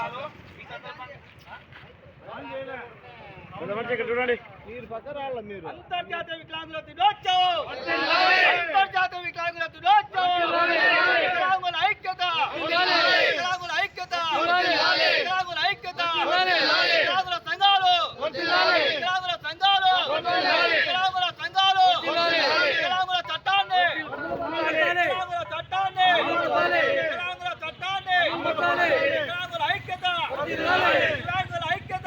సంఘాలు ఈ సందర్భంగా చూడండి. అంతర్జాతీయ వికలాంగుల దినోత్సవం అంతర్జాతీయ వికలాంగుల దినోత్సవం వికలాంగుల ఐక్యత వికలాంగుల ఐక్యత వికలాంగుల ఐక్యత వికలాంగుల సంఘాలు వికలాంగుల సంఘాలు వికలాంగుల సంఘాలు వికలాంగుల చట్టాన్ని వికలాంగుల చట్టాన్ని వికలాంగుల చట్టాన్ని వికలాంగుల ఐక్యత!